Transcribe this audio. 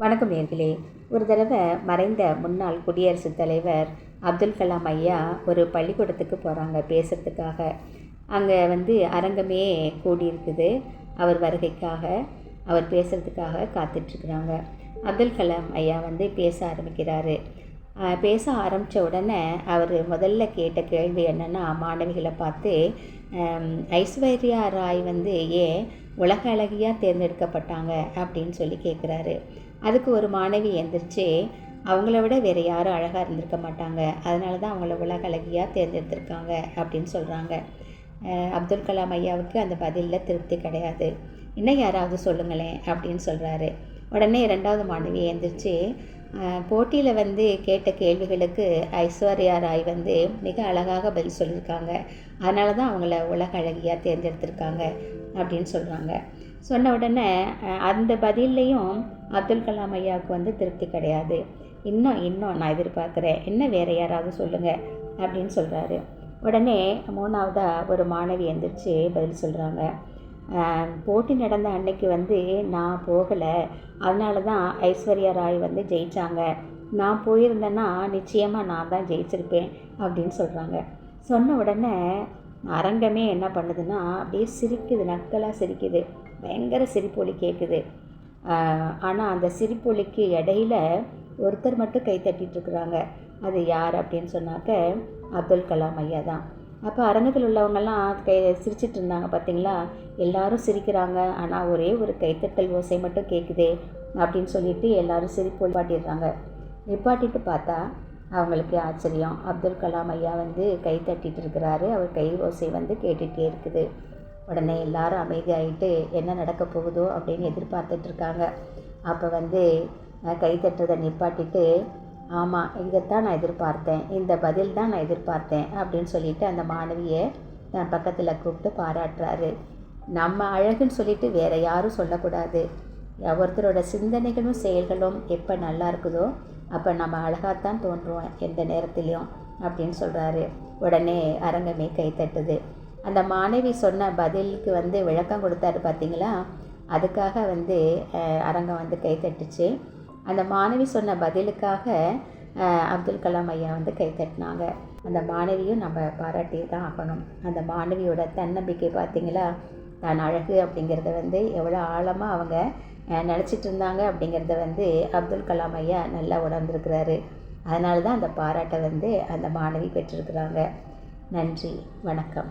வணக்கம் நேர்களே. ஒரு தடவை மறைந்த முன்னாள் குடியரசுத் தலைவர் அப்துல் கலாம் ஐயா ஒரு பள்ளிக்கூடத்துக்கு போகிறாங்க பேசுகிறதுக்காக அங்கே வந்து அரங்கமே கூடியிருக்குது. அவர் வருகைக்காக அவர் பேசுகிறதுக்காக காத்துட்ருக்குறாங்க. அப்துல் கலாம் ஐயா வந்து பேச ஆரம்பிக்கிறாரு. பேச ஆரம்பித்த உடனே அவர் முதல்ல கேட்ட கேள்வி என்னென்னா மாணவிகளை பார்த்து ஐஸ்வர்யா ராய் வந்து ஏன் உலக அழகியாக தேர்ந்தெடுக்கப்பட்டாங்க அப்படின்னு சொல்லி கேட்குறாரு அதுக்கு ஒரு மாணவி எந்திரிச்சு அவங்கள விட வேறு யாரும் அழகாக இருந்திருக்க மாட்டாங்க. அதனால தான் அவங்கள உலக அழகியாக தேர்ந்தெடுத்திருக்காங்க அப்படின்னு சொல்கிறாங்க அப்துல் கலாம் ஐயாவுக்கு அந்த பதிலில் திருப்தி கிடையாது. இன்னும் யாராவது சொல்லுங்களேன் அப்படின்னு சொல்கிறாரு உடனே ரெண்டாவது மாணவி எந்திரிச்சு போட்டியில் வந்து கேட்ட கேள்விகளுக்கு ஐஸ்வர்யா ராய் வந்து மிக அழகாக பதில் சொல்லியிருக்காங்க. அதனால தான் அவங்கள உலக அழகியாக தேர்ந்தெடுத்திருக்காங்க அப்படின்னு சொல்கிறாங்க சொன்ன உடனே அந்த பதிலையும் அப்துல் கலாம் ஐயாவுக்கு வந்து திருப்தி கிடையாது. இன்னும் இன்னும் நான் எதிர்பார்க்குறேன். என்ன வேறு யாராவது சொல்லுங்கள் அப்படின்னு சொல்கிறாரு உடனே மூணாவதாக ஒரு மாணவி எந்திரிச்சு பதில் சொல்கிறாங்க போட்டி நடந்த அன்னைக்கு வந்து நான் போகலை. அதனால தான் ஐஸ்வர்யா ராய் வந்து ஜெயித்தாங்க நான் போயிருந்தேன்னா நிச்சயமாக நான் தான் ஜெயிச்சிருப்பேன் அப்படின்னு சொல்கிறாங்க சொன்ன உடனே அரங்கமே என்ன பண்ணுதுன்னா அப்படியே சிரிக்குது நக்கலாக சிரிக்குது. பயங்கர சிரிப்பொலி கேட்குது ஆனால் அந்த சிரிப்பொலிக்கு இடையில ஒருத்தர் மட்டும் கை தட்டிகிட்ருக்குறாங்க அது யார் அப்படின்னு சொன்னாக்க அப்துல் கலாம் ஐயா தான். அப்போ அரங்கத்தில் உள்ளவங்கெல்லாம் கை சிரிச்சிட்டு இருந்தாங்க பார்த்தீங்களா எல்லாரும் சிரிக்கிறாங்க. ஆனால் ஒரே ஒரு கைத்தட்டல் ஓசை மட்டும் கேட்குதே அப்படின்னு சொல்லிட்டு எல்லாரும் சிரிப்பு நிப்பாட்டிடுறாங்க. நிப்பாட்டிட்டு பார்த்தா அவங்களுக்கு ஆச்சரியம். அப்துல் கலாம் ஐயா வந்து கை தட்டிட்டு இருக்கிறாரு. அவர் கை ஓசை வந்து கேட்டுகிட்டே இருக்குது. உடனே எல்லாரும் அமைதியாகிட்டு என்ன நடக்க போகுதோ அப்படின்னு எதிர்பார்த்துட்ருக்காங்க அப்போ வந்து கை தட்டுறதை நிப்பாட்டிட்டு ஆமாம் இதைத்தான் நான் எதிர்பார்த்தேன். இந்த பதில் தான் நான் எதிர்பார்த்தேன் அப்படின்னு சொல்லிட்டு அந்த மாணவியை நான் பக்கத்தில் கூப்பிட்டு பாராட்டுறாரு. நம்ம அழகுன்னு சொல்லிட்டு வேறு யாரும் சொல்லக்கூடாது. ஒருத்தரோட சிந்தனைகளும் செயல்களும் எப்போ நல்லா இருக்குதோ அப்போ நம்ம அழகாகத்தான் தோன்றுவோம் எந்த நேரத்துலையும் அப்படின்னு சொல்கிறாரு உடனே அரங்கமே கைத்தட்டுது அந்த மாணவி சொன்ன பதிலுக்கு வந்து விளக்கம் கொடுத்தாரு பார்த்தீங்களா அதுக்காக வந்து அரங்கம் வந்து கைத்தட்டுச்சு அந்த மாணவி சொன்ன பதிலுக்காக அப்துல் கலாம் ஐயா வந்து கைத்தட்டினாங்க அந்த மாணவியும் நம்ம பாராட்டி தான் ஆகணும். அந்த மாணவியோட தன்னம்பிக்கை பார்த்திங்களா தான் அழகு அப்படிங்கிறத வந்து எவ்வளோ ஆழமாக அவங்க நினச்சிட்டு இருந்தாங்க அப்படிங்கிறத வந்து அப்துல் கலாம் ஐயா நல்லா உணர்ந்துருக்கிறாரு. அதனால தான் அந்த பாராட்டை வந்து அந்த மாணவி பெற்றிருக்கிறாங்க. நன்றி. வணக்கம்.